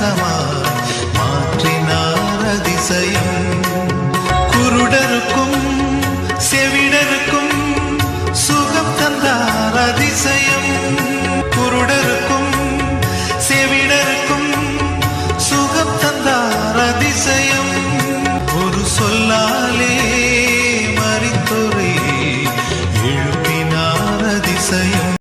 நேசமாய் மாற்றினார் அதிசயம் குருடருக்கும் செவிடருக்கும் சுகம் தந்தார் அதிசயம். குருடருக்கும் செவிடருக்கும் சுகம் தந்தார் அதிசயம். ஒரு சொல்லாலே மறித்துறை எழுப்பினார் அதிசயம்.